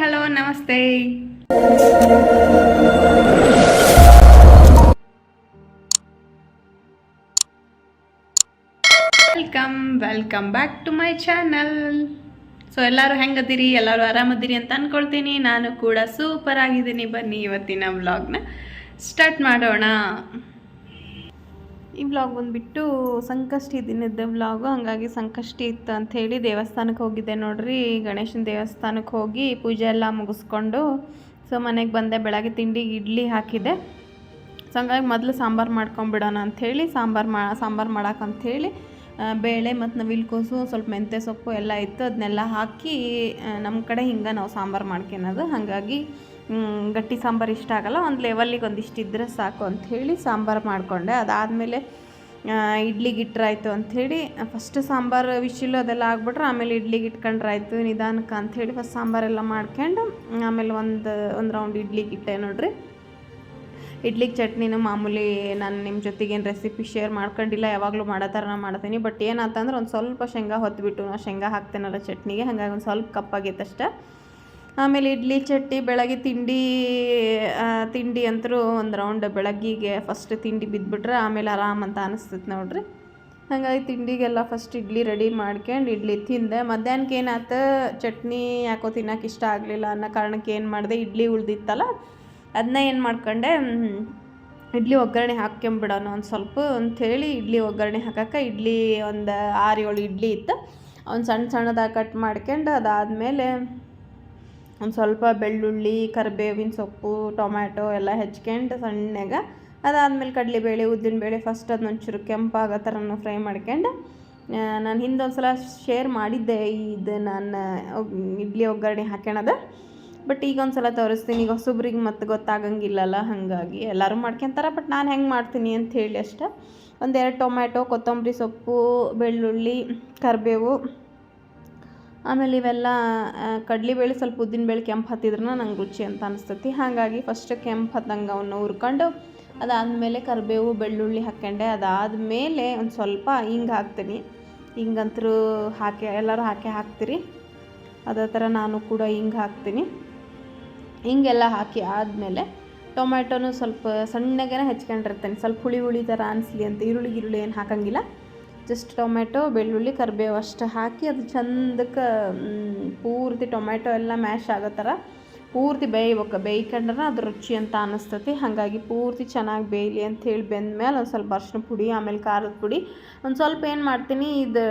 Hello, ನಮಸ್ತೆ. Welcome welcome back to my channel so ಎಲ್ಲರೂ ಹೆಂಗದಿರಿ? ಎಲ್ಲರೂ ಆರಾಮದಿರಿ ಅಂತ ಅನ್ಕೊಳ್ತೀನಿ. ನಾನು ಕೂಡ ಸೂಪರ್ ಆಗಿದ್ದೀನಿ. ಬನ್ನಿ ಇವತ್ತಿನ ವ್ಲಾಗ್ನ ಸ್ಟಾರ್ಟ್ ಮಾಡೋಣ. ಈ ವ್ಲಾಗ್ ಬಂದುಬಿಟ್ಟು ಸಂಕಷ್ಟಿ ದಿನದ ವ್ಲಾಗು ಹಂಗಾಗಿ ಸಂಕಷ್ಟಿ ಇತ್ತು ಅಂಥೇಳಿ ದೇವಸ್ಥಾನಕ್ಕೆ ಹೋಗಿದ್ದೆ ನೋಡ್ರಿ. ಗಣೇಶನ ದೇವಸ್ಥಾನಕ್ಕೆ ಹೋಗಿ ಪೂಜೆ ಎಲ್ಲ ಮುಗಿಸ್ಕೊಂಡು ಸೊ ಮನೆಗೆ ಬಂದೆ, ಬೆಳಗ್ಗೆ ತಿಂಡಿ ಇಡ್ಲಿ ಹಾಕಿದೆ ಸೊ ಹಂಗಾಗಿ ಮೊದಲು ಸಾಂಬಾರು ಮಾಡ್ಕೊಂಬಿಡೋಣ ಅಂಥೇಳಿ ಸಾಂಬಾರು ಮಾ, ಸಾಂಬಾರು ಮಾಡೋಕ್ಕಂಥೇಳಿ ಬೇಳೆ ಮತ್ತು ನವಿಲ್ಕೋಸು ಸ್ವಲ್ಪ ಮೆಂತ್ಯ ಸೊಪ್ಪು ಎಲ್ಲ ಇತ್ತು ಅದನ್ನೆಲ್ಲ ಹಾಕಿ ನಮ್ಮ ಕಡೆ ಹಿಂಗೆ ನಾವು ಸಾಂಬಾರು ಮಾಡ್ಕೊಳೋದು ಹಾಗಾಗಿ ಗಟ್ಟಿ ಸಾಂಬಾರು ಇಷ್ಟ ಆಗಲ್ಲ, ಒಂದು ಲೆವೆಲ್ಲಿಗೆ ಒಂದಿಷ್ಟು ಇದ್ದರೆ ಸಾಕು ಅಂಥೇಳಿ ಸಾಂಬಾರು ಮಾಡಿಕೊಂಡೆ. ಅದಾದಮೇಲೆ ಇಡ್ಲಿಗೆ ಇಟ್ಟರಾಯ್ತು ಅಂಥೇಳಿ ಫಸ್ಟ್ ಸಾಂಬಾರು ವಿಶಿಲು ಅದೆಲ್ಲ ಆಗ್ಬಿಟ್ರೆ, ಆಮೇಲೆ ಇಡ್ಲಿಗೆ ಇಟ್ಕೊಂಡ್ರಾಯ್ತು ನಿಧಾನಕ್ಕೆ ಅಂಥೇಳಿ ಫಸ್ಟ್ ಸಾಂಬಾರೆಲ್ಲ ಮಾಡ್ಕೊಂಡು, ಆಮೇಲೆ ಒಂದು ಒಂದು ರೌಂಡ್ ಇಡ್ಲಿಗೆ ಇಟ್ಟೆ ನೋಡ್ರಿ. ಇಡ್ಲಿಗೆ ಚಟ್ನಿನೂ ಮಾಮೂಲಿ ನಾನು ನಿಮ್ಮ ಜೊತೆಗೇನು ರೆಸಿಪಿ ಶೇರ್ ಮಾಡ್ಕೊಂಡಿಲ್ಲ, ಯಾವಾಗಲೂ ಮಾಡೋ ಥರ ಮಾಡ್ತೀನಿ. ಬಟ್ ಏನಂತಂದ್ರೆ, ಒಂದು ಸ್ವಲ್ಪ ಶೇಂಗಾ ಹೊತ್ಬಿಟ್ಟು ನಾವು ಶೇಂಗಾ ಹಾಕ್ತೇನಲ್ಲ ಚಟ್ನಿಗೆ, ಹಾಗಾಗಿ ಒಂದು ಸ್ವಲ್ಪ ಕಪ್ಪಾಗೈತೆ ಆಮೇಲೆ ಇಡ್ಲಿ ಚಟ್ನಿ, ಬೆಳಗ್ಗೆ ತಿಂಡಿ ತಿಂಡಿ ಅಂತರೂ ಒಂದು ರೌಂಡ್ ಬೆಳಗ್ಗೆಗೆ ಫಸ್ಟ್ ತಿಂಡಿ ಬಿದ್ದುಬಿಟ್ರೆ ಆಮೇಲೆ ಆರಾಮ್ ಅಂತ ಅನಿಸ್ತೈತೆ ನೋಡ್ರಿ. ಹಾಗಾಗಿ ತಿಂಡಿಗೆಲ್ಲ ಫಸ್ಟ್ ಇಡ್ಲಿ ರೆಡಿ ಮಾಡ್ಕೊಂಡು ಇಡ್ಲಿ ತಿಂದೆ. ಮಧ್ಯಾಹ್ನಕ್ಕೆ ಏನಾಯ್ತು? ಚಟ್ನಿ ಯಾಕೋ ತಿನ್ನೋಕೆ ಇಷ್ಟ ಆಗಲಿಲ್ಲ ಅನ್ನೋ ಕಾರಣಕ್ಕೆ ಏನು ಮಾಡಿದೆ? ಇಡ್ಲಿ ಉಳ್ದಿತ್ತಲ್ಲ ಅದನ್ನ ಏನು ಮಾಡ್ಕೊಂಡೆ? ಇಡ್ಲಿ ಒಗ್ಗರಣೆ ಹಾಕ್ಕೊಂಬಿಡೋಣ ಒಂದು ಸ್ವಲ್ಪ ಅಂಥೇಳಿ ಇಡ್ಲಿ ಒಗ್ಗರಣೆ ಹಾಕಕ್ಕೆ ಇಡ್ಲಿ ಒಂದು ಆರು ಏಳು ಇಡ್ಲಿ ಇತ್ತು. ಒಂದು ಸಣ್ಣ ಸಣ್ಣದಾಗಿ ಕಟ್ ಮಾಡ್ಕೊಂಡು ಅದಾದಮೇಲೆ ಒಂದು ಸ್ವಲ್ಪ ಬೆಳ್ಳುಳ್ಳಿ, ಕರಿಬೇವಿನ ಸೊಪ್ಪು, ಟೊಮ್ಯಾಟೊ ಎಲ್ಲ ಹೆಚ್ಕೊಂಡು ಸಣ್ಣಗೆ ಅದಾದಮೇಲೆ ಕಡಲೆಬೇಳೆ, ಉದ್ದಿನಬೇಳೆ ಫಸ್ಟ್ ಅದನ್ನ ಒಂಚೂರು ಕೆಂಪಾಗೋ ಥರನೂ ಫ್ರೈ ಮಾಡ್ಕೊಂಡು ನಾನು ಹಿಂದೊಂದು ಸಲ ಶೇರ್ ಮಾಡಿದ್ದೆ ಇದು ನಾನು ಇಡ್ಲಿ ಒಗ್ಗರಣೆ ಹಾಕ್ಯಣದ. ಬಟ್ ಈಗ ಒಂದು ಸಲ ತೋರಿಸ್ತೀನಿ, ಈಗ ಹೊಸೊಬ್ರಿಗೆ ಮತ್ತೆ ಗೊತ್ತಾಗಂಗಿಲ್ಲಲ್ಲ, ಹಾಗಾಗಿ ಎಲ್ಲರೂ ಮಾಡ್ಕೊತಾರೆ ಬಟ್ ನಾನು ಹೆಂಗೆ ಮಾಡ್ತೀನಿ ಅಂತ ಹೇಳಿ ಅಷ್ಟೆ. ಒಂದೆರಡು ಟೊಮ್ಯಾಟೊ, ಕೊತ್ತಂಬರಿ ಸೊಪ್ಪು, ಬೆಳ್ಳುಳ್ಳಿ, ಕರಿಬೇವು ಆಮೇಲೆ ಇವೆಲ್ಲ ಕಡಲೆಬೇಳೆ ಸ್ವಲ್ಪ ಉದ್ದಿನಬೇಳೆ ಕೆಂಪು ಹತ್ತಿದ್ರೂ ನಂಗೆ ರುಚಿ ಅಂತ ಅನಿಸ್ತೈತಿ. ಹಾಗಾಗಿ ಫಸ್ಟ್ ಕೆಂಪು ಹತ್ತಂಗೆ ಅವನ್ನ ಹುರ್ಕೊಂಡು ಅದಾದಮೇಲೆ ಕರಿಬೇವು, ಬೆಳ್ಳುಳ್ಳಿ ಹಾಕ್ಕೊಂಡೆ ಅದಾದಮೇಲೆ ಒಂದು ಸ್ವಲ್ಪ ಹಿಂಗೆ ಹಾಕ್ತೀನಿ. ಹಿಂಗಂತರೂ ಹಾಕಿ, ಎಲ್ಲರೂ ಹಾಕಿ ಹಾಕ್ತೀರಿ. ಅದೇ ಥರ ನಾನು ಕೂಡ ಹಿಂಗೆ ಹಾಕ್ತೀನಿ. ಹಿಂಗೆಲ್ಲ ಹಾಕಿ ಆದಮೇಲೆ ಟೊಮ್ಯಾಟೊನು ಸ್ವಲ್ಪ ಸಣ್ಣಗೇನೆ ಹೆಚ್ಕೊಂಡಿರ್ತೇನೆ. ಸ್ವಲ್ಪ ಹುಳಿ ಹುಳಿ ಥರ ಅನಿಸ್ಲಿ ಅಂತ, ಈರುಳ್ಳಿ ಗಿರುಳ್ಳಿ ಏನು ಹಾಕಂಗಿಲ್ಲ. ಜಸ್ಟ್ ಟೊಮೆಟೊ ಬೆಳ್ಳುಳ್ಳಿ, ಕರಿಬೇವು ಅಷ್ಟು ಹಾಕಿ ಅದು ಚಂದಕ್ಕೆ ಪೂರ್ತಿ ಟೊಮೆಟೊ ಎಲ್ಲ ಮ್ಯಾಶ್ ಆಗೋ ಥರ ಪೂರ್ತಿ ಬೇಯ್ಬೇಕು. ಬೇಯ್ಕೊಂಡ್ರೆ ಅದು ರುಚಿ ಅಂತ ಅನ್ನಿಸ್ತತಿ ಹಾಗಾಗಿ ಪೂರ್ತಿ ಚೆನ್ನಾಗಿ ಬೇಯಲಿ ಅಂತ ಹೇಳಿ ಬೆಂದ್ಮೇಲೆ ಒಂದು ಸ್ವಲ್ಪ ಅರ್ಶಿನ ಪುಡಿ, ಆಮೇಲೆ ಖಾರದ ಪುಡಿ. ಒಂದು ಸ್ವಲ್ಪ ಏನು ಮಾಡ್ತೀನಿ, ಇದು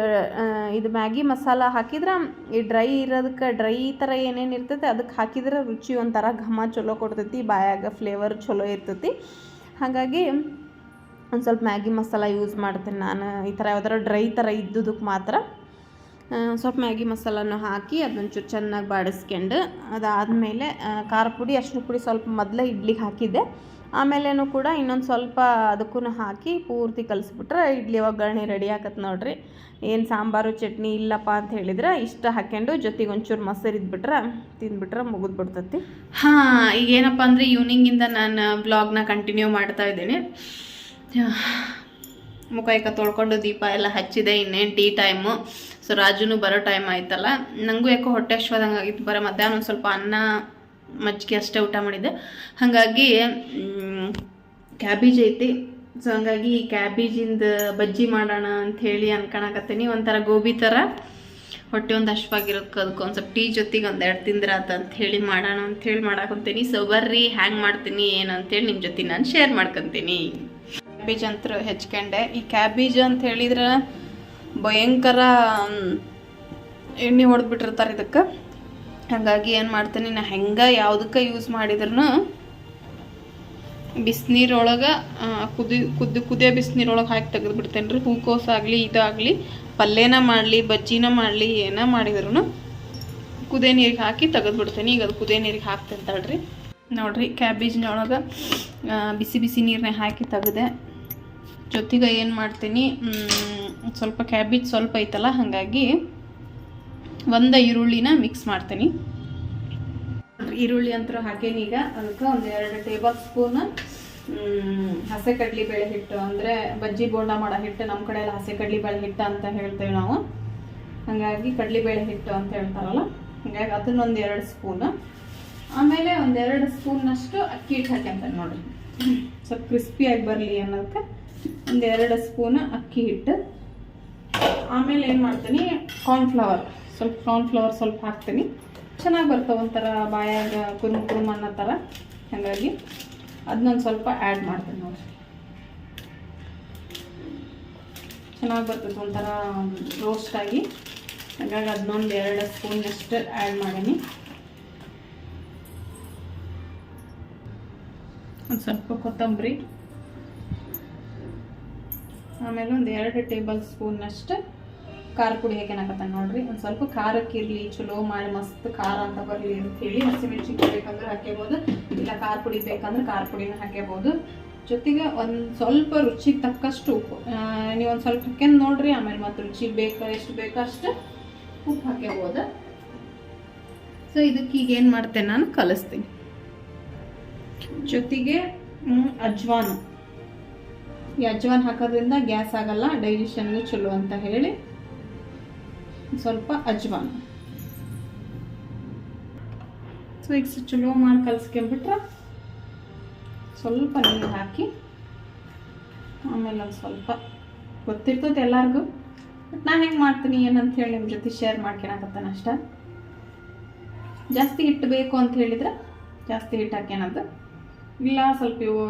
ಇದು ಮ್ಯಾಗಿ ಮಸಾಲ ಹಾಕಿದ್ರೆ ಈ ಡ್ರೈ ಇರೋದಕ್ಕೆ, ಡ್ರೈ ಥರ ಏನೇನು ಇರ್ತೈತೆ ಅದಕ್ಕೆ ಹಾಕಿದ್ರೆ ರುಚಿ ಒಂಥರ ಘಮ ಚಲೋ ಕೊಡ್ತೈತಿ, ಬಾಯಾಗ ಫ್ಲೇವರ್ ಚಲೋ ಇರ್ತೈತಿ. ಹಾಗಾಗಿ ಒಂದು ಸ್ವಲ್ಪ ಮ್ಯಾಗಿ ಮಸಾಲ ಯೂಸ್ ಮಾಡ್ತೀನಿ ನಾನು. ಈ ಥರ ಯಾವ್ದಾರ ಡ್ರೈ ಥರ ಇದ್ದುದಕ್ಕೆ ಮಾತ್ರ ಸ್ವಲ್ಪ ಮ್ಯಾಗಿ ಮಸಾಲನೂ ಹಾಕಿ ಅದೊಂಚೂರು ಚೆನ್ನಾಗಿ ಬಾಡಿಸ್ಕೊಂಡು ಅದಾದಮೇಲೆ ಖಾರ ಪುಡಿ, ಅರಿಶಿನ ಪುಡಿ ಸ್ವಲ್ಪ ಮೊದಲೇ ಇಡ್ಲಿಗೆ ಹಾಕಿದ್ದೆ. ಆಮೇಲೇನು ಕೂಡ ಇನ್ನೊಂದು ಸ್ವಲ್ಪ ಅದಕ್ಕೂ ಹಾಕಿ ಪೂರ್ತಿ ಕಲಿಸ್ಬಿಟ್ರೆ ಇಡ್ಲಿ ಒಗ್ಗರಣೆ ರೆಡಿ ಆಗತ್ತೆ ನೋಡ್ರಿ. ಏನು ಸಾಂಬಾರು, ಚಟ್ನಿ ಇಲ್ಲಪ್ಪ ಅಂತ ಹೇಳಿದ್ರೆ ಇಷ್ಟ ಹಾಕ್ಕೊಂಡು ಜೊತೆಗೆ ಒಂಚೂರು ಮೊಸರು ಇದ್ಬಿಟ್ರೆ ತಿಂದ್ಬಿಟ್ರೆ ಮುಗಿದ್ಬಿಡ್ತೈತಿ. ಹಾಂ ಈಗ ಏನಪ್ಪ ಅಂದರೆ ಈವ್ನಿಂಗಿಂದ ನಾನು ಬ್ಲಾಗ್ನ ಕಂಟಿನ್ಯೂ ಮಾಡ್ತಾ ಇದ್ದೀನಿ. ಮುಖ ಈಗ ತೊಳ್ಕೊಂಡು ದೀಪ ಎಲ್ಲ ಹಚ್ಚಿದೆ, ಇನ್ನೇನು ಟೀ ಟೈಮು ಸೊ ರಾಜುನು ಬರೋ ಟೈಮ್ ಆಯ್ತಲ್ಲ. ನನಗೂ ಯಾಕೋ ಹೊಟ್ಟೆ ಹಶ್ವಾದಂಗೆ ಆಗಿತ್ತು ಬರೋ ಮಧ್ಯಾಹ್ನ ಒಂದು ಸ್ವಲ್ಪ ಅನ್ನ ಮಜ್ಜಿಗೆ ಅಷ್ಟೇ ಊಟ ಮಾಡಿದ್ದೆ. ಹಾಗಾಗಿ ಕ್ಯಾಬೇಜ್ ಐತಿ. ಸೊ ಹಂಗಾಗಿ ಕ್ಯಾಬೇಜಿಂದ ಬಜ್ಜಿ ಮಾಡೋಣ ಅಂಥೇಳಿ ಅನ್ಕೊಳಕತ್ತೀನಿ ಒಂಥರ ಗೋಬಿ ಥರ ಹೊಟ್ಟೆ ಒಂದು ಹಶ್ವಾಗಿರೋದಕ್ಕೆ ಅದಕ್ಕೆ ಒಂದು ಸ್ವಲ್ಪ ಟೀ ಜೊತೆಗೆ ಒಂದು ಎರಡು ಆತ ಅಂತ ಹೇಳಿ ಮಾಡೋಣ ಅಂಥೇಳಿ ಮಾಡಾಕೊಂತೀನಿ. ಸೊ ಬರ್ರಿ ಹ್ಯಾಂಗೆ ಮಾಡ್ತೀನಿ. ಏನು ಅಂತೇಳಿ ನಿಮ್ಮ ಜೊತೆ ನಾನು ಶೇರ್ ಮಾಡ್ಕೊತೀನಿ. ಕ್ಯಾಬೇಜ್ ಅಂತ ಹೆಚ್ಕೊಂಡೆ. ಈ ಕ್ಯಾಬೇಜ್ ಅಂತ ಹೇಳಿದ್ರೆ ಭಯಂಕರ ಎಣ್ಣೆ ಹೊಡೆದ್ಬಿಟ್ಟಿರ್ತಾರೆ ಇದಕ್ಕೆ. ಹಾಗಾಗಿ ಏನು ಮಾಡ್ತೀನಿ, ನಾ ಹೆಂಗೆ ಯಾವುದಕ್ಕೆ ಯೂಸ್ ಮಾಡಿದ್ರು ಬಿಸಿನೀರೊಳಗೆ ಕುದಿ ಕುದಿ, ಕುದಿಯೋ ಬಿಸಿನೀರೊಳಗೆ ಹಾಕಿ ತೆಗೆದುಬಿಡ್ತೇನೆ ರೀ. ಹೂಕೋಸು ಆಗಲಿ, ಇದಾಗಲಿ, ಪಲ್ಯನ ಮಾಡಲಿ, ಬಜ್ಜಿನ ಮಾಡಲಿ, ಏನ ಮಾಡಿದ್ರು ಕುದಿಯೋ ನೀರಿಗೆ ಹಾಕಿ ತೆಗೆದುಬಿಡ್ತೇನೆ. ಈಗ ಅದು ಕುದಿಯೋ ನೀರಿಗೆ ಹಾಕ್ತೇನೆ ತಡ್ರಿ. ನೋಡಿರಿ, ಕ್ಯಾಬೇಜ್ನೊಳಗೆ ಬಿಸಿ ಬಿಸಿ ನೀರನ್ನ ಹಾಕಿ ತೆಗೆದೆ. ಜೊತೆಗೆ ಏನು ಮಾಡ್ತೀನಿ? ಸ್ವಲ್ಪ ಕ್ಯಾಬೇಜ್ ಸ್ವಲ್ಪ ಐತಲ್ಲ, ಹಾಗಾಗಿ ಒಂದು ಈರುಳ್ಳಿನ ಮಿಕ್ಸ್ ಮಾಡ್ತೀನಿ. ಈರುಳ್ಳಿ ಅಂತೂ ಹಾಕೇನೀಗ ಅದಕ್ಕೆ ಒಂದು ಎರಡು ಟೇಬಲ್ ಸ್ಪೂನ್ ಹಸೆ ಕಡ್ಲಿ ಬೇಳೆ ಹಿಟ್ಟು, ಅಂದರೆ ಬಜ್ಜಿ ಬೋಂಡ ಮಾಡೋ ಹಿಟ್ಟು ನಮ್ಮ ಕಡೆ ಎಲ್ಲ ಹಸೆ ಕಡ್ಲಿ ಬೇಳೆ ಹಿಟ್ಟು ಅಂತ ಹೇಳ್ತೇವೆ ನಾವು. ಹಾಗಾಗಿ ಕಡ್ಲಿಬೇಳೆ ಹಿಟ್ಟು ಅಂತ ಹೇಳ್ತಾರಲ್ಲ, ಹಾಗಾಗಿ ಅದನ್ನೊಂದು ಎರಡು ಸ್ಪೂನು ಆಮೇಲೆ ಒಂದೆರಡು ಸ್ಪೂನ್ನಷ್ಟು ಅಕ್ಕಿ ಹಿಟ್ಟು ಹಾಕ್ಯಂತ ನೋಡಿರಿ. ಸ್ವಲ್ಪ ಕ್ರಿಸ್ಪಿಯಾಗಿ ಬರಲಿ ಅನ್ನೋದಕ್ಕೆ ಒಂದೆರಡು ಸ್ಪೂನ್ ಅಕ್ಕಿ ಹಿಟ್ಟು. ಆಮೇಲೆ ಏನು ಮಾಡ್ತೀನಿ? ಕಾರ್ನ್ಫ್ಲವರ್ ಸ್ವಲ್ಪ ಕಾರ್ನ್ಫ್ಲವರ್ ಸ್ವಲ್ಪ ಹಾಕ್ತೀನಿ. ಚೆನ್ನಾಗಿ ಬರ್ತವೆ ಒಂಥರ ಬಾಯಾಗ ಕುರುಮ್ ಕುರುಮ್ ಅನ್ನೋ ಥರ ಹಾಗಾಗಿ ಅದನ್ನೊಂದು ಸ್ವಲ್ಪ ಆ್ಯಡ್ ಮಾಡ್ತೀನಿ ನೋಡಿ. ಚೆನ್ನಾಗಿ ಬರ್ತದೆ ಒಂಥರ ರೋಸ್ಟ್ ಆಗಿ. ಹಾಗಾಗಿ ಅದನ್ನೊಂದು ಎರಡು ಸ್ಪೂನ್ನಷ್ಟು ಆ್ಯಡ್ ಮಾಡೀನಿ. ಒಂದು ಸ್ವಲ್ಪ ಕೊತ್ತಂಬರಿ. ಆಮೇಲೆ ಒಂದು ಎರಡು ಟೇಬಲ್ ಸ್ಪೂನ್ನಷ್ಟು ಖಾರ ಪುಡಿ ಹಾಕ್ಯನಕತ್ತಾನ ನೋಡ್ರಿ. ಒಂದು ಸ್ವಲ್ಪ ಖಾರಕ್ಕೆ ಇರಲಿ, ಚಲೋ ಮಾಡಿ, ಮಸ್ತ್ ಖಾರ ಅಂತ ಬರಲಿ ಅಂತ ಹೇಳಿ ಹಸಿಮೆಣ್ಸಿನ್ಕಾಯಿ ಬೇಕಂದ್ರೆ ಹಾಕ್ಯಬೋದು, ಇಲ್ಲ ಖಾರ ಪುಡಿ ಬೇಕಂದ್ರೆ ಖಾರ ಪುಡಿನ ಹಾಕ್ಯಬೋದು. ಜೊತೆಗೆ ಒಂದು ಸ್ವಲ್ಪ ರುಚಿಗೆ ತಕ್ಕಷ್ಟು ಉಪ್ಪು. ನೀವು ಒಂದು ಸ್ವಲ್ಪ ಹಾಕ್ಯಂದು ನೋಡ್ರಿ, ಆಮೇಲೆ ಮತ್ತು ರುಚಿ ಬೇಕು, ಎಷ್ಟು ಬೇಕೋ ಅಷ್ಟು ಉಪ್ಪು ಹಾಕ್ಯಬೋದು. ಸೊ ಇದಕ್ಕೆ ಈಗ ಏನು ಮಾಡ್ತೇನೆ ನಾನು? ಕಲಿಸ್ತೀನಿ. ಜೊತೆಗೆ ಅಜ್ವಾನು. ಈ ಅಜ್ವಾನ್ ಹಾಕೋದ್ರಿಂದ ಗ್ಯಾಸ್ ಆಗಲ್ಲ ಡೈಜೆಷನ್ಗೆ ಚಲೋ ಅಂತ ಹೇಳಿ ಸ್ವಲ್ಪ ಅಜ್ವಾನ್ ಸೊ ಈಗ ಚಲೋ ಮಾಡಿ ಕಲ್ಸ್ಕೊಂಬಿಟ್ರೆ ಸ್ವಲ್ಪ ನೀರು ಹಾಕಿ ಆಮೇಲೆ ಒಂದು ಸ್ವಲ್ಪ ಗೊತ್ತಿರ್ತದೆ ಎಲ್ಲರಿಗೂ. ಬಟ್ ನಾನು ಹೆಂಗೆ ಮಾಡ್ತೀನಿ, ಏನಂತ ಹೇಳಿ ನಿಮ್ಮ ಜೊತೆ ಶೇರ್ ಮಾಡ್ಕೊಳಕತ್ತಾನ ಅಷ್ಟ. ಜಾಸ್ತಿ ಹಿಟ್ಟು ಬೇಕು ಅಂತ ಹೇಳಿದ್ರೆ ಜಾಸ್ತಿ ಹಿಟ್ಟು ಹಾಕ್ಯನದು ಇಲ್ಲ, ಸ್ವಲ್ಪ ಇವು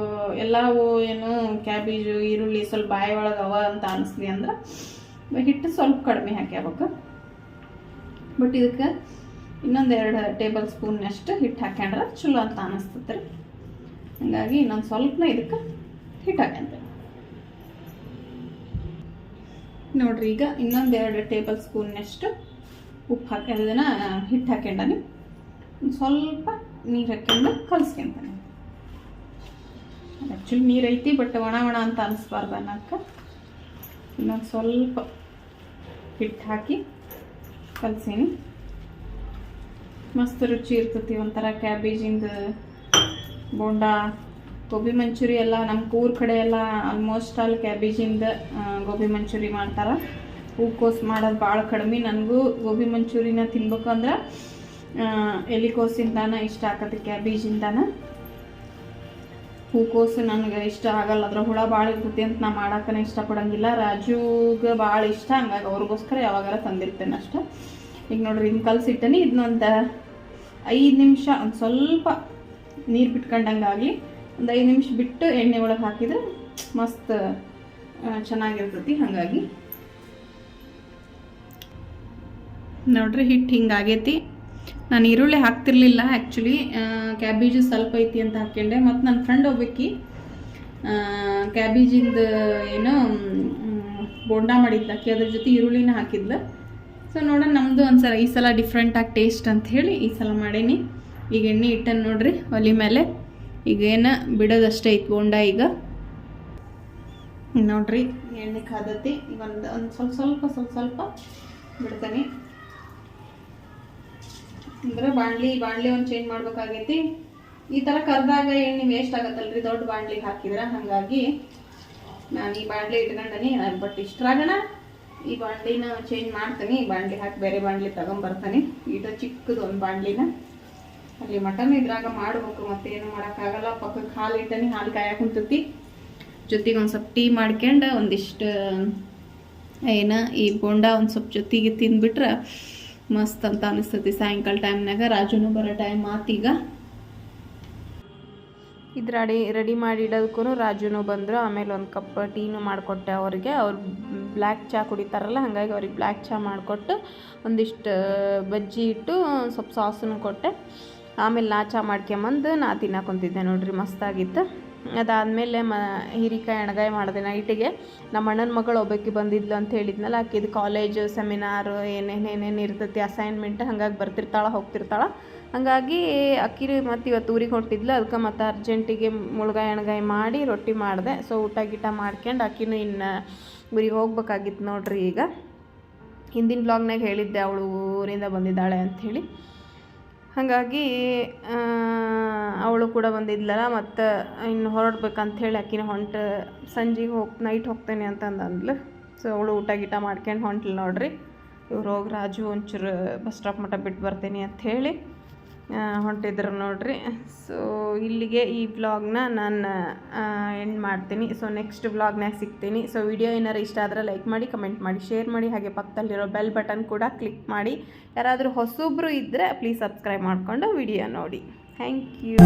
ಎಲ್ಲವೂ ಏನು ಕ್ಯಾಬೇಜು ಈರುಳ್ಳಿ ಸ್ವಲ್ಪ ಬಾಯಿ ಒಳಗೆ ಅಂತ ಅನಿಸ್ಲಿ ಅಂದ್ರೆ ಹಿಟ್ಟು ಸ್ವಲ್ಪ ಕಡಿಮೆ ಹಾಕ್ಯಬೇಕು ಬಟ್ ಇದಕ್ಕೆ ಇನ್ನೊಂದು ಎರಡು ಟೇಬಲ್ ಸ್ಪೂನ್ನಷ್ಟು ಹಿಟ್ಟು ಹಾಕ್ಯಂಡ್ರೆ ಚಲೋ ಅಂತ ಅನಿಸ್ತದೆ ರೀ ಹಾಗಾಗಿ ಇನ್ನೊಂದು ಸ್ವಲ್ಪನ ಇದಕ್ಕೆ ಹಿಟ್ಟು ಹಾಕ್ಯಂತೆ ನೋಡ್ರಿ, ಈಗ ಇನ್ನೊಂದು ಎರಡು ಟೇಬಲ್ ಸ್ಪೂನ್ನಷ್ಟು ಉಪ್ಪು ಹಾಕಿ ಹಿಟ್ಟು ಹಾಕ್ಯಂಡನಿ ಸ್ವಲ್ಪ ನೀರು ಹಾಕ್ಯಂಡು ಕಲಿಸ್ಕೊಂತಾನೆ ಆ್ಯಕ್ಚುಲಿ ನೀರು ಐತಿ ಬಟ್ ಒಣ ಒಣ ಅಂತ ಅನಿಸ್ಬಾರ್ದು ಅನ್ನೋಕ್ಕೆ. ಇನ್ನೊಂದು ಸ್ವಲ್ಪ ಹಿಟ್ಟು ಹಾಕಿ ಕಲಸೀನಿ. ಮಸ್ತ್ ರುಚಿ ಇರ್ತೈತಿ ಒಂಥರ ಕ್ಯಾಬೇಜಿಂದು ಬೋಂಡ, ಗೋಬಿ ಮಂಚೂರಿ ಎಲ್ಲ ನಮ್ಮ ಊರ ಕಡೆ ಎಲ್ಲ ಆಲ್ಮೋಸ್ಟ್ ಆಲ್ ಕ್ಯಾಬೇಜಿಂದ ಗೋಬಿ ಮಂಚೂರಿ ಮಾಡ್ತಾರೆ. ಹೂಕೋಸು ಮಾಡೋದು ಭಾಳ ಕಡಿಮೆ. ನನಗೂ ಗೋಬಿ ಮಂಚೂರಿನ ತಿನ್ಬೇಕಂದ್ರೆ ಎಲೆಕೋಸಿಂದಾನ ಇಷ್ಟ ಆಗತ್ತೆ ಕ್ಯಾಬೇಜಿಂದಾನ. ಹೂಕೋಸು ನನಗೆ ಇಷ್ಟ ಆಗಲ್ಲ. ಅದ್ರ ಹುಳ ಭಾಳ ಇರ್ತೈತಿ ಅಂತ ನಾ ಮಾಡಕ್ಕನ ಇಷ್ಟಪಡಂಗಿಲ್ಲ. ರಾಜುಗೆ ಭಾಳ ಇಷ್ಟ. ಹಂಗಾಗಿ ಅವ್ರಿಗೋಸ್ಕರ ಯಾವಾಗಾರ ತಂದಿರ್ತೇನೆ ಅಷ್ಟೆ. ಈಗ ನೋಡ್ರಿ ಹಿಂಗೆ ಕಲಸಿಟ್ಟನಿ. ಇದನ್ನೊಂದು ಐದು ನಿಮಿಷ, ಒಂದು ಸ್ವಲ್ಪ ನೀರು ಬಿಟ್ಕೊಂಡಂಗಾಗಿ ಒಂದು ಐದು ನಿಮಿಷ ಬಿಟ್ಟು ಎಣ್ಣೆ ಒಳಗೆ ಹಾಕಿದ್ರೆ ಮಸ್ತ್ ಚೆನ್ನಾಗಿರ್ತೈತಿ. ಹಾಗಾಗಿ ನೋಡ್ರಿ ಹಿಟ್ಟು ಹಿಂಗಾಗೈತಿ. ನಾನು ಈರುಳ್ಳಿ ಹಾಕ್ತಿರ್ಲಿಲ್ಲ ಆ್ಯಕ್ಚುಲಿ ಕ್ಯಾಬೇಜು ಸ್ವಲ್ಪ ಐತಿ ಅಂತ ಹಾಕ್ಕೊಂಡೆ ಮತ್ತು ನನ್ನ ಫ್ರೆಂಡ್ ಒಬ್ಬಾಕಿ ಕ್ಯಾಬೇಜಿಂದ ಏನೋ ಬೋಂಡಾ ಆಕಿ ಅದ್ರ ಜೊತೆ ಈರುಳ್ಳಿನ ಹಾಕಿದ್ಲು. ಸೊ ನೋಡೋಣ ನಮ್ಮದು ಒಂದ್ಸಲ ಈ ಸಲ ಡಿಫ್ರೆಂಟಾಗಿ ಟೇಸ್ಟ್ ಅಂತ ಹೇಳಿ ಈ ಸಲ ಮಾಡೀನಿ. ಈಗ ಎಣ್ಣೆ ಇಟ್ಟನ್ನು ನೋಡ್ರಿ, ಒಲಿ ಮೇಲೆ. ಈಗ ಏನು, ಬಿಡೋದಷ್ಟೇ ಐತಿ ಬೋಂಡ ಈಗ. ನೋಡ್ರಿ, ಎಣ್ಣೆ ಕಾದತಿ. ಈಗ ಒಂದು ಒಂದು ಸ್ವಲ್ಪ ಸ್ವಲ್ಪ ಸ್ವಲ್ಪ ಸ್ವಲ್ಪ ಬಿಡ್ತೀನಿ. ಅಂದ್ರೆ ಬಾಣ್ಲಿ ಬಾಣ್ಲಿ ಒಂದು ಚೇಂಜ್ ಮಾಡ್ಬೇಕಾಗೈತಿ. ಈ ಥರ ಕರ್ದಾಗ ಎಣ್ಣೆ ವೇಸ್ಟ್ ಆಗತ್ತಲ್ರಿ? ದೊಡ್ಡ ಬಾಣ್ಲಿಗೆ ಹಾಕಿದ್ರೆ ಹಾಗಾಗಿ ನಾನು ಈ ಬಾಣ್ಲಿ ಇಟ್ಕೊಂಡನಿ ಬಟ್ ಇಷ್ಟರಾಗಣ. ಈ ಬಾಣ್ಲಿನ ಚೇಂಜ್ ಮಾಡ್ತೀನಿ. ಈ ಬಾಣ್ಲಿ ಹಾಕಿ ಬೇರೆ ಬಾಣ್ಲಿ ತಗೊಂಬರ್ತಾನೆ. ಇದು ಚಿಕ್ಕದು ಒಂದು ಬಾಣ್ಲಿನ. ಅಲ್ಲಿ ಮಟನ್ ಇದ್ರಾಗ ಮಾಡ್ಬೇಕು, ಮತ್ತೆ ಏನು ಮಾಡೋಕ್ಕಾಗಲ್ಲ. ಪಕ್ಕಕ್ಕೆ ಹಾಲು ಇಟ್ಟನಿ, ಹಾಲು ಕಾಯಕ್ಕೆ ಕುಂತತಿ. ಜೊತೆಗೆ ಒಂದು ಸ್ವಲ್ಪ ಟೀ ಮಾಡ್ಕೊಂಡು ಒಂದಿಷ್ಟು, ಏನ ಈ ಬೋಂಡ ಒಂದು ಸ್ವಲ್ಪ ಜೊತೆಗೆ ತಿಂದ್ಬಿಟ್ರೆ ಮಸ್ತ್ ಅಂತ ಅನಿಸ್ತತಿ ಸಾಯಂಕಾಲ ಟೈಮ್ನಾಗ ರಾಜುನು ಬರೋ ಟೈಮ್ ಆತೀಗ ಇದು ರೆಡಿ ರೆಡಿ ಮಾಡಿ ಇಡೋದಕ್ಕೂ ರಾಜುನು ಬಂದರು. ಆಮೇಲೆ ಒಂದು ಕಪ್ ಟೀನು ಮಾಡಿಕೊಟ್ಟೆ ಅವ್ರಿಗೆ. ಅವ್ರು ಬ್ಲ್ಯಾಕ್ ಚಹಾ ಕುಡಿತಾರಲ್ಲ, ಹಾಗಾಗಿ ಅವ್ರಿಗೆ ಬ್ಲ್ಯಾಕ್ ಚಹಾ ಮಾಡಿಕೊಟ್ಟು ಒಂದಿಷ್ಟು ಬಜ್ಜಿ ಇಟ್ಟು ಸ್ವಲ್ಪ ಸಾಸನ್ನು ಕೊಟ್ಟೆ. ಆಮೇಲೆ ನಾ ಚಾ ಮಾಡ್ಕೊಂಬಂದು ನಾ ತಿನ್ನಕೊಂತಿದ್ದೆ ನೋಡ್ರಿ ಮಸ್ತಾಗಿತ್ತು ಅದಾದಮೇಲೆ ಮ, ಹೀರಿಕಾಯಿ ಎಣ್ಗಾಯಿ ಮಾಡಿದೆ ನೈಟಿಗೆ. ನಮ್ಮ ಅಣ್ಣನ ಮಗಳು ಒಬ್ಬಾಕಿ ಬಂದಿದ್ಲು ಅಂತ ಹೇಳಿದ್ನಲ್ಲ ಆಕಿದು ಕಾಲೇಜು ಸೆಮಿನಾರು ಏನೇನು ಏನೇನು ಇರ್ತೈತಿ ಅಸೈನ್ಮೆಂಟ್ ಹಂಗಾಗಿ ಬರ್ತಿರ್ತಾಳೆ, ಹೋಗ್ತಿರ್ತಾಳೆ. ಹಾಗಾಗಿ ಅಕ್ಕಿ ಮತ್ತು ಇವತ್ತು ಊರಿಗೆ ಹೊಂಟಿದ್ಲು ಅದಕ್ಕೆ ಮತ್ತು ಅರ್ಜೆಂಟಿಗೆ ಮುಳುಗಾಯಿ ಎಣ್ಗಾಯಿ ಮಾಡಿ ರೊಟ್ಟಿ ಮಾಡಿದೆ. ಸೊ ಊಟ ಗೀಟ ಮಾಡ್ಕೊಂಡು ಅಕ್ಕಿನೂ ಇನ್ನು ಊರಿಗೆ ಹೋಗ್ಬೇಕಾಗಿತ್ತು ನೋಡ್ರಿ ಈಗ. ಹಿಂದಿನ ಬ್ಲಾಗ್ನಾಗ ಹೇಳಿದ್ದೆ, ಅವಳು ಊರಿಂದ ಬಂದಿದ್ದಾಳೆ ಅಂಥೇಳಿ ಹಾಗಾಗಿ ಅವಳು ಕೂಡ ಬಂದಿದ್ಲಲ್ಲ, ಮತ್ತು ಇನ್ನು ಹೊರಡ್ಬೇಕಂತ ಹೇಳಿ ಆಕಿನ ಹೊಂಟ ಸಂಜೆಗೆ ಹೋಗಿ ನೈಟ್ ಹೋಗ್ತೇನೆ ಅಂತಂದು ಅಂದ್ಲು. ಸೊ ಅವಳು ಊಟ ಗೀಟ ಮಾಡ್ಕೊಂಡು ಹೊಂಟ್ಲು ನೋಡ್ರಿ. ಇವ್ರು ಹೋಗಿ ರಾಜು ಒಂಚೂರು ಬಸ್ ಸ್ಟಾಪ್ ಮಟ್ಟ ಬಿಟ್ಟು ಬರ್ತೀನಿ ಅಂತ ಹೊಂಟಿದ್ರು ನೋಡ್ರಿ. ಸೊ ಇಲ್ಲಿಗೆ ಈ ವ್ಲಾಗ್ನ ನಾನು ಎಂಡ್ ಮಾಡ್ತೀನಿ. ಸೊ ನೆಕ್ಸ್ಟ್ ವ್ಲಾಗ್ನಾಗ ಸಿಗ್ತೀನಿ. ಸೊ ವಿಡಿಯೋ ಏನಾರು ಇಷ್ಟ ಆದರೆ ಲೈಕ್ ಮಾಡಿ ಕಮೆಂಟ್ ಮಾಡಿ ಶೇರ್ ಮಾಡಿ, ಹಾಗೆ ಪಕ್ಕದಲ್ಲಿರೋ ಬೆಲ್ ಬಟನ್ ಕೂಡ ಕ್ಲಿಕ್ ಮಾಡಿ. ಯಾರಾದರೂ ಹೊಸೊಬ್ಬರು ಇದ್ದರೆ ಪ್ಲೀಸ್ ಸಬ್ಸ್ಕ್ರೈಬ್ ಮಾಡಿಕೊಂಡು ವಿಡಿಯೋ ನೋಡಿ. Thank you